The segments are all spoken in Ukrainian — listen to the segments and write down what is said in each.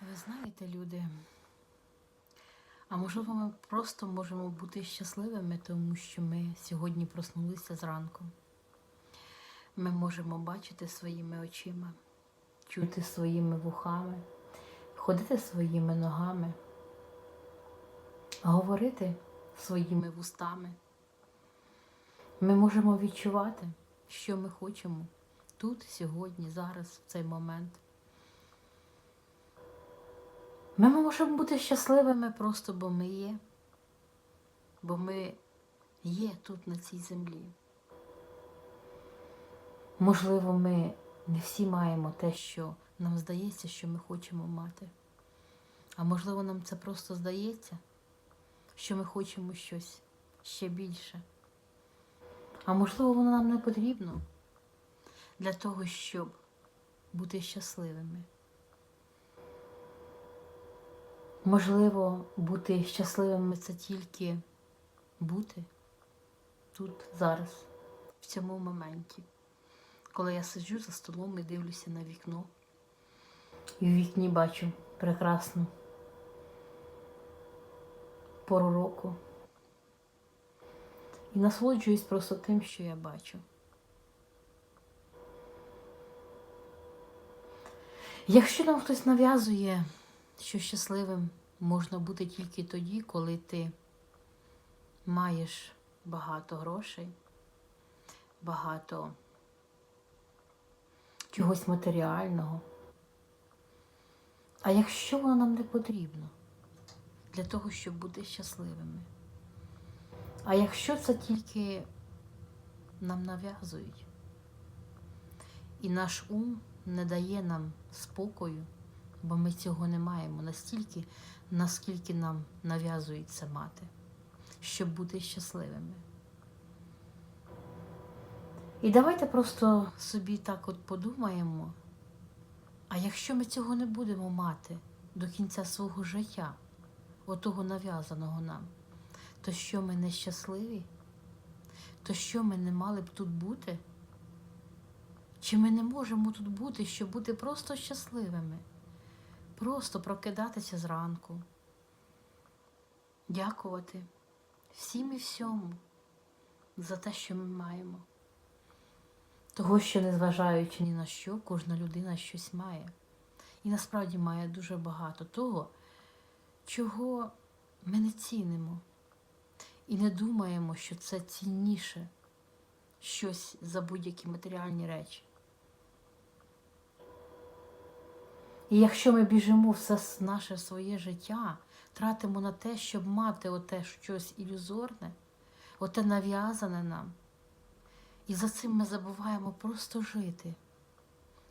Ви знаєте, люди, а можливо, ми просто можемо бути щасливими, тому що ми сьогодні проснулися зранку. Ми можемо бачити своїми очима, чути своїми вухами, ходити своїми ногами, говорити своїми вустами. Ми можемо відчувати, що ми хочемо тут, сьогодні, зараз, в цей момент. Ми можемо бути щасливими просто, бо ми є, бо ми є тут, на цій землі. Можливо, ми не всі маємо те, що нам здається, що ми хочемо мати. А можливо, нам це просто здається, що ми хочемо щось ще більше. А можливо, воно нам не потрібно для того, щоб бути щасливими. Можливо, бути щасливими це тільки бути тут, зараз, в цьому моменті. Коли я сиджу за столом і дивлюся на вікно, і в вікні бачу прекрасну пору року. І насолоджуюсь просто тим, що я бачу. Якщо нам хтось нав'язує, що щасливим можна бути тільки тоді, коли ти маєш багато грошей, багато чогось матеріального. А якщо воно нам не потрібно для того, щоб бути щасливими? А якщо це тільки нам нав'язують, і наш ум не дає нам спокою, бо ми цього не маємо настільки, наскільки нам нав'язують це мати, щоб бути щасливими. І давайте просто собі так от подумаємо, а якщо ми цього не будемо мати до кінця свого життя, отого нав'язаного нам, то що ми нещасливі? То що ми не мали б тут бути? Чи ми не можемо тут бути, щоб бути просто щасливими? Просто прокидатися зранку, дякувати всім і всьому за те, що ми маємо. Того, що, незважаючи ні на що, кожна людина щось має. І насправді має дуже багато того, чого ми не цінимо. І не думаємо, що це цінніше щось за будь-які матеріальні речі. І якщо ми біжимо все наше своє життя, тратимо на те, щоб мати оте щось ілюзорне, оте нав'язане нам, і за цим ми забуваємо просто жити,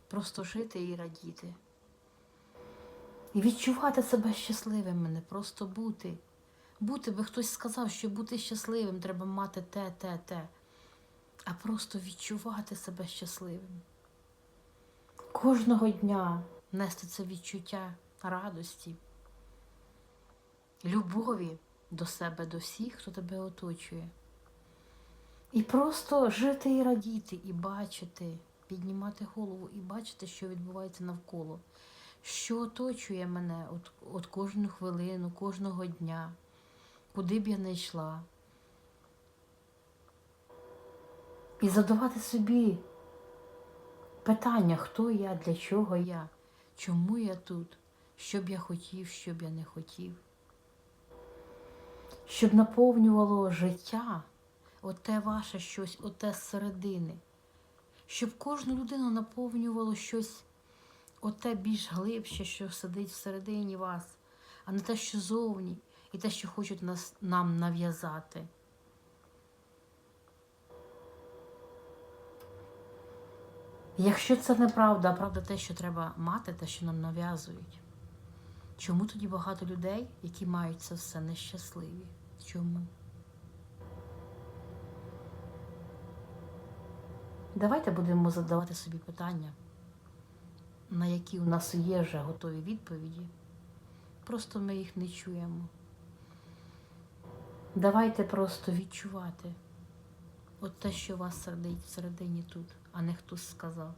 просто жити і радіти. І відчувати себе щасливими, не просто бути. Бути би хтось сказав, що бути щасливим треба мати те, те, те, а просто відчувати себе щасливим. Кожного дня нести це відчуття радості, любові до себе, до всіх, хто тебе оточує. І просто жити і радіти, і бачити, піднімати голову і бачити, що відбувається навколо, що оточує мене от, от кожну хвилину, кожного дня, куди б я не йшла. І задавати собі питання, хто я, для чого я, чому я тут, що б я хотів, що б я не хотів. Щоб наповнювало життя оте ваше щось, оте зсередини, щоб кожну людину наповнювало щось, оте більш глибше, що сидить всередині вас, а не те, що зовні, і те, що хочуть нас, нам нав'язати. Якщо це неправда, а правда те, що треба мати, те, що нам нав'язують. Чому тоді багато людей, які мають це все, нещасливі? Чому? Давайте будемо задавати собі питання, на які у нас є вже готові відповіді. Просто ми їх не чуємо. Давайте просто відчувати от те, що вас сердить всередині тут, а не хтось сказав.